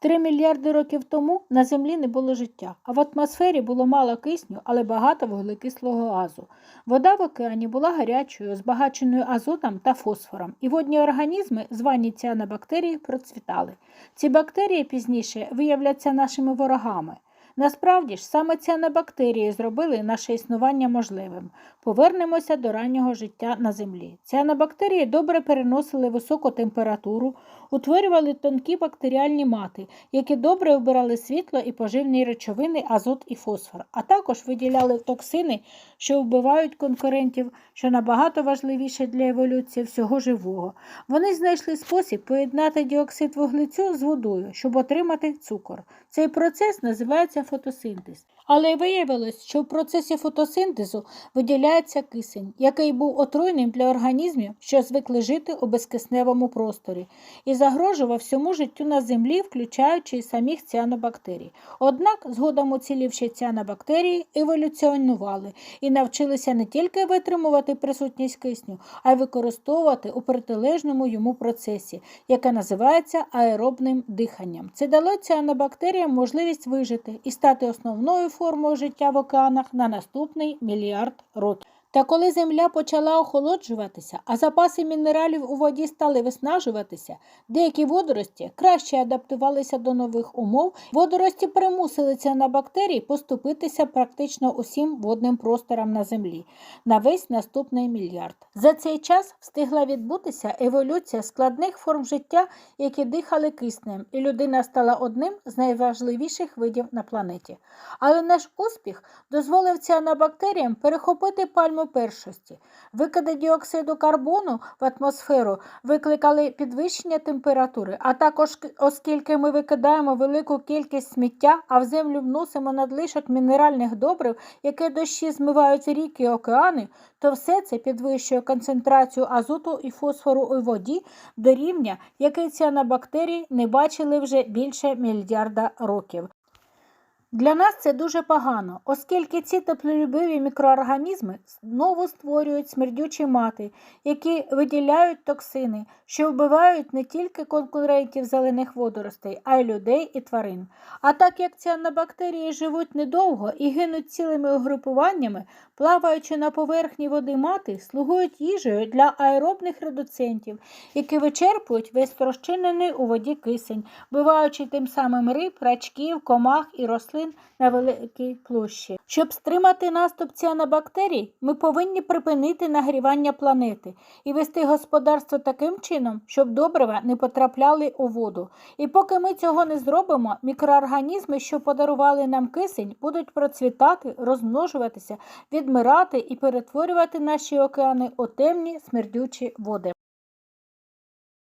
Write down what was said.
Три мільярди років тому на Землі не було життя, а в атмосфері було мало кисню, але багато вуглекислого газу. Вода в океані була гарячою, збагаченою азотом та фосфором, і водні організми, звані ціанобактерії, процвітали. Ці бактерії пізніше виявляться нашими ворогами. Насправді ж саме ціанобактерії зробили наше існування можливим. Повернемося до раннього життя на землі. Ціанобактерії добре переносили високу температуру, утворювали тонкі бактеріальні мати, які добре вбирали світло і поживні речовини, азот і фосфор, а також виділяли токсини, що вбивають конкурентів, що набагато важливіше для еволюції всього живого. Вони знайшли спосіб поєднати діоксид вуглецю з водою, щоб отримати цукор. Цей процес називається фотосинтез. Але виявилось, що в процесі фотосинтезу виділяється кисень, який був отруйним для організмів, що звикли жити у безкисневому просторі, і загрожував всьому життю на землі, включаючи і самих ціанобактерій. Однак, згодом уцілівші ціанобактерії еволюціонували і навчилися не тільки витримувати присутність кисню, а й використовувати у протилежному йому процесі, яке називається аеробним диханням. Це дало ціанобактеріям можливість вижити і стати основною формою життя в океанах на наступний мільярд років. Та коли земля почала охолоджуватися, а запаси мінералів у воді стали виснажуватися, деякі водорості краще адаптувалися до нових умов, водорості примусили ціанобактерій поступитися практично усім водним просторам на землі на весь наступний мільярд. За цей час встигла відбутися еволюція складних форм життя, які дихали киснем, і людина стала одним з найважливіших видів на планеті. Але наш успіх дозволив ціанобактеріям перехопити пальму першості. Викиди діоксиду карбону в атмосферу викликали підвищення температури, а також оскільки ми викидаємо велику кількість сміття, а в землю вносимо надлишок мінеральних добрив, яке дощі змивають ріки і океани, то все це підвищує концентрацію азоту і фосфору у воді до рівня, який ціанобактерії не бачили вже більше мільярда років. Для нас це дуже погано, оскільки ці теплолюбиві мікроорганізми знову створюють смердючі мати, які виділяють токсини, що вбивають не тільки конкурентів зелених водоростей, а й людей і тварин. А так як ціанобактерії живуть недовго і гинуть цілими угрупуваннями, плаваючи на поверхні води мати, слугують їжею для аеробних редуцентів, які вичерпують весь розчинений у воді кисень, вбиваючи тим самим риб, рачків, комах і рослин на великій площі. Щоб стримати наступ ціанобактерій, ми повинні припинити нагрівання планети і вести господарство таким чином, щоб добрива не потрапляли у воду. І поки ми цього не зробимо, мікроорганізми, що подарували нам кисень, будуть процвітати, розмножуватися, відмирати і перетворювати наші океани у темні смердючі води.